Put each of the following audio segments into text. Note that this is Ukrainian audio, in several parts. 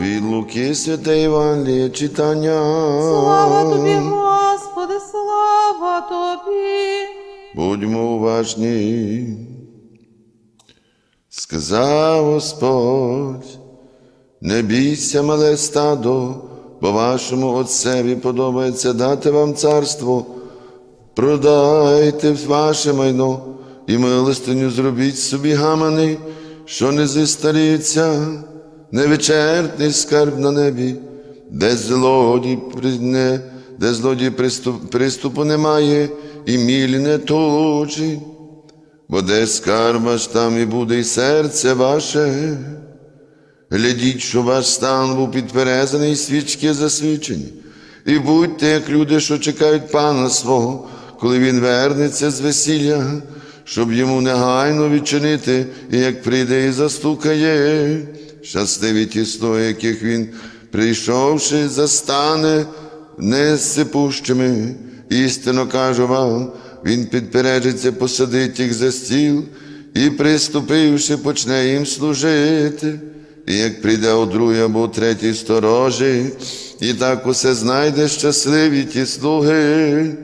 Від Луки святе Євангеліє читання. Слава тобі, Господи, слава тобі. Будьмо уважні. Сказав Господь, не бійся, мале стадо, бо вашому Отцеві подобається дати вам царство. Продайте ваше майно і милостиню зробіть собі гамани, що не зістаріться, невичерпний скарб на небі, де злодій придне, де злодій приступ, приступу немає, і міль не точить, бо де скарб ваш, там і буде і серце ваше. Глядіть, що ваш стан був підперезаний, свічки засвічені. І будьте, як люди, що чекають пана свого, коли він вернеться з весілля, щоб йому негайно відчинити, і як прийде і застукає, щасливі ті слуги, яких він, прийшовши, застане несипущими. Істинно кажу вам, він підпережиться, посадить їх за стіл і, приступивши, почне їм служити. І як прийде у другій або третій сторожі, і так усе знайде щасливі ті слуги.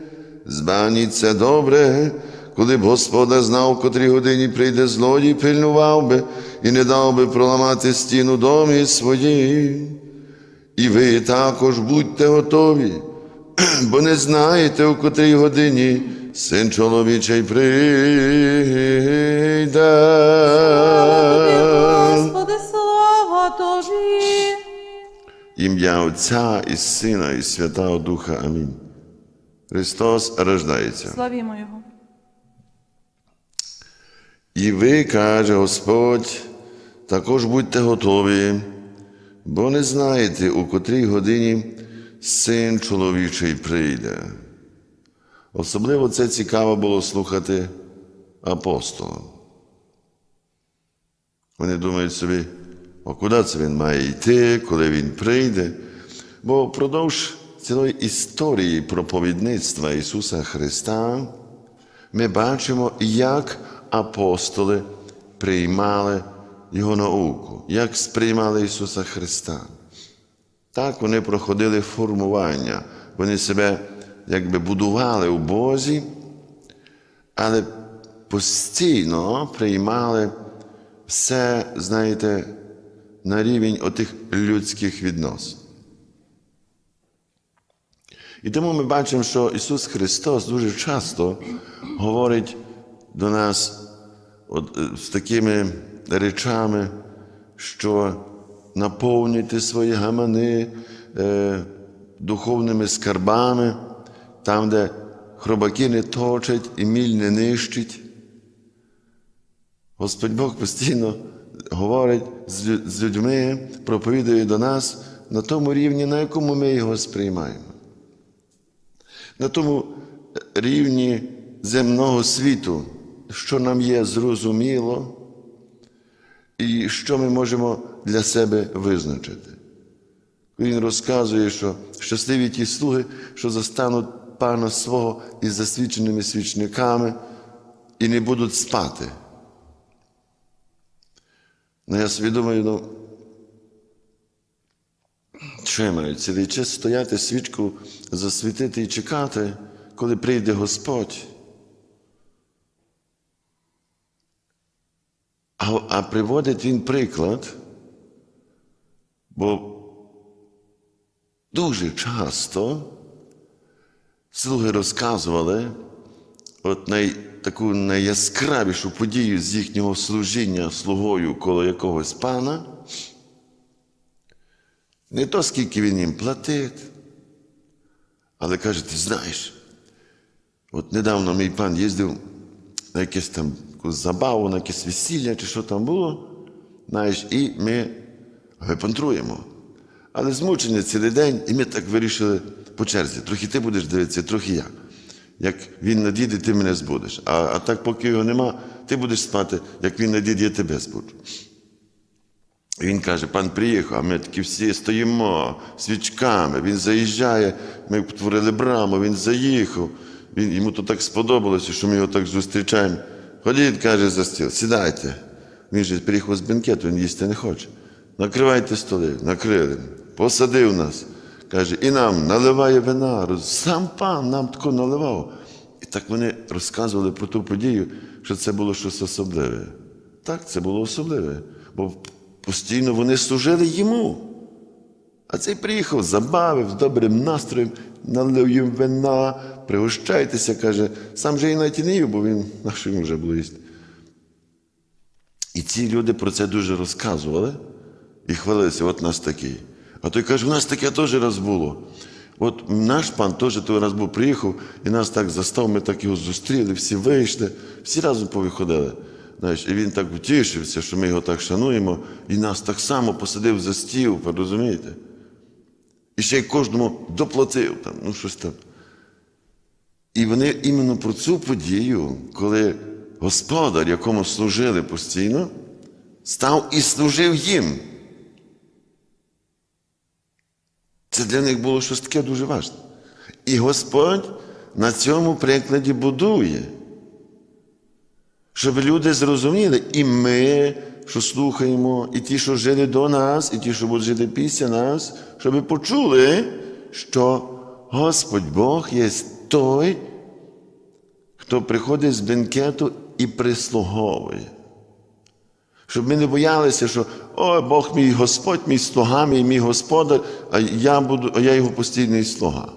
Збаніть це добре, коли б Господа знав, в котрій годині прийде злодій, пильнував би і не дав би проламати стіну домі своїй. І ви також будьте готові, бо не знаєте, у котрій годині син чоловічий прийде. Господи, слава тобі. Ім'я Отця і Сина, і Святого Духа. Амінь. Христос рождається. Славімо Його. І ви, каже Господь, також будьте готові, бо не знаєте, у котрій годині син чоловічий прийде. Особливо це цікаво було слухати апостолам. Вони думають собі, а куди це він має йти, коли він прийде? Бо впродовж цілої історії проповідництва Ісуса Христа ми бачимо, як апостоли приймали Його науку, як сприймали Ісуса Христа. Так вони проходили формування, вони себе якби будували у Бозі, але постійно приймали все, знаєте, на рівень отих людських відносин. І тому ми бачимо, що Ісус Христос дуже часто говорить до нас з такими речами, що наповнюйте свої гамани е, духовними скарбами, там, де хробаки не точать і міль не нищить. Господь Бог постійно говорить з людьми, проповідує до нас на тому рівні, на якому ми його сприймаємо. На тому рівні земного світу, що нам є зрозуміло, і що ми можемо для себе визначити. Він розказує, що щасливі ті слуги, що застануть пана свого із засвідченими свічниками і не будуть спати. Ну, я собі думаю, ну, що я маю цілий час стояти, свічку засвітити і чекати, коли прийде Господь. А, а приводить він приклад, бо дуже часто слуги розказували от най, таку найяскравішу подію з їхнього служіння слугою коло якогось пана. Не то, скільки він їм платить, але каже, ти знаєш, от недавно мій пан їздив на якесь там якусь забаву, на якесь весілля чи що там було, знаєш, і ми випантруємо. Але змучені цілий день, і ми так вирішили по черзі. Трохи ти будеш дивитися, трохи я. Як він надійде, ти мене збудеш. А, а так, поки його нема, ти будеш спати, як він надійде, я тебе збуджу. І він каже, пан приїхав, а ми такі всі стоїмо свічками. Він заїжджає, ми творили браму, він заїхав. Він, йому то так сподобалося, що ми його так зустрічаємо. Ходіть, каже, за стіл, сідайте. Він же приїхав з бенкету, він їсти не хоче. накривайте столи, накрили, посадив нас. Каже, і нам наливає вина. Сам пан нам тако наливав. І так вони розказували про ту подію, що це було щось особливе. Так, це було особливе, бо постійно вони служили йому. А цей приїхав, забавив з добрим настроєм, налив їм вина, пригощайтеся, каже, сам же і навіть не їв, бо він на що йому вже було. І ці люди про це дуже розказували і хвалилися, от нас такий. А той каже, у нас таке теж раз було. От наш пан теж той раз був приїхав, і нас так застав, ми так його зустріли, всі вийшли, всі разом повиходили. Знаєш, і він так втішився, що ми його так шануємо, і нас так само посадив за стіл, ви розумієте? І ще й кожному доплатив там, ну щось там. І вони іменно про цю подію, коли господар, якому служили постійно, став і служив їм. Це для них було щось таке дуже важливе. І Господь на цьому прикладі будує, щоб люди зрозуміли, і ми, що слухаємо, і ті, що жили до нас, і ті, що будуть жити після нас, щоб почули, що Господь Бог є той, хто приходить з бенкету і прислуговує. Щоб ми не боялися, що о, Бог мій Господь, мій слуга, мій, мій господар, а я, буду, а я його постійний слуга.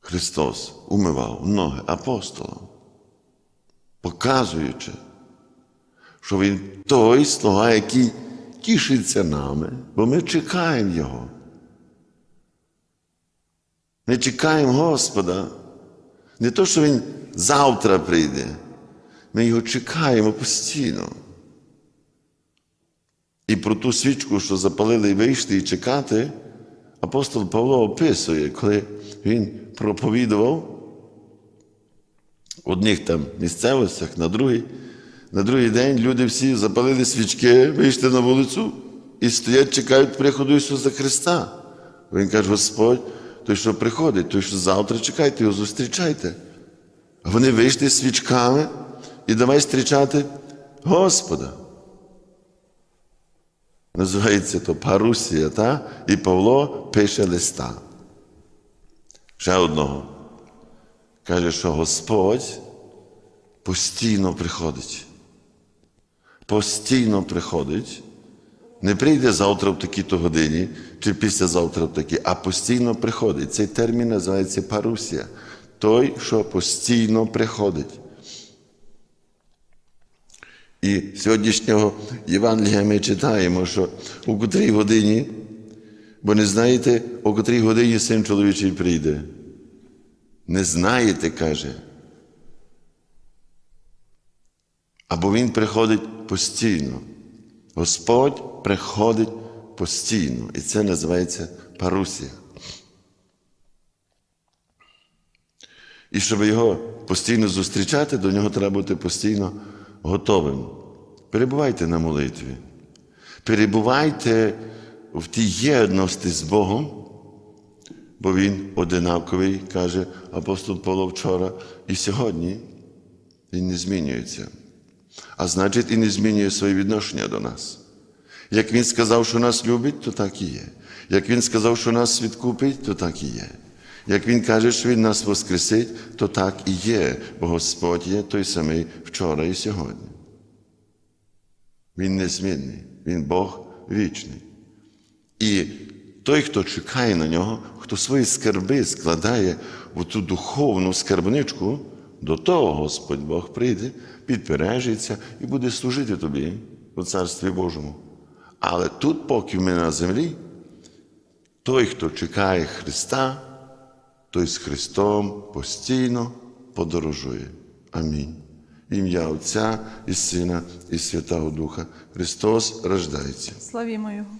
Христос умивав ноги апостолам, показуючи, що Він той слуга, який тішиться нами, бо ми чекаємо Його. Ми чекаємо Господа. Не то, що Він завтра прийде. Ми його чекаємо постійно. І про ту свічку, що запалили і вийшли, і чекати, апостол Павло описує, коли він проповідував в одних там місцевостях, на другий. На другий день люди всі запалили свічки, вийшли на вулицю і стоять, чекають приходу Ісуса Христа. Він каже, Господь, той, що приходить, той, що завтра чекайте, його зустрічайте. А вони вийшли свічками і давай зустрічати Господа. Називається то Парусія, та? і Павло пише листа. Ще одного. Каже, що Господь постійно приходить. Постійно приходить. Не прийде завтра в такій-то годині, чи післязавтра в такій, а постійно приходить. Цей термін називається парусія. Той, що постійно приходить. І сьогоднішнього Євангелія ми читаємо, що у котрій годині, бо не знаєте, у котрій годині син чоловічий прийде. Не знаєте, каже. Або він приходить постійно. Господь приходить постійно. І це називається парусія. І щоб його постійно зустрічати, до нього треба бути постійно готовим. Перебувайте на молитві. Перебувайте в тій єдності з Богом, бо Він одинаковий, каже апостол Павло вчора, і сьогодні Він не змінюється. А значить, і не змінює своє відношення до нас. Як Він сказав, що нас любить, то так і є. Як Він сказав, що нас відкупить, то так і є. Як Він каже, що Він нас воскресить, то так і є, бо Господь є той самий вчора і сьогодні. Він незмінний, Він Бог вічний. І той, хто чекає на нього, хто свої скарби складає в ту духовну скарбничку, до того Господь Бог прийде, підпережиться і буде служити тобі у Царстві Божому. Але тут, поки ми на землі, той, хто чекає Христа, той з Христом постійно подорожує. Амінь. Ім'я Отця і Сина, і Святого Духа. Христос рождається. Славімо Його.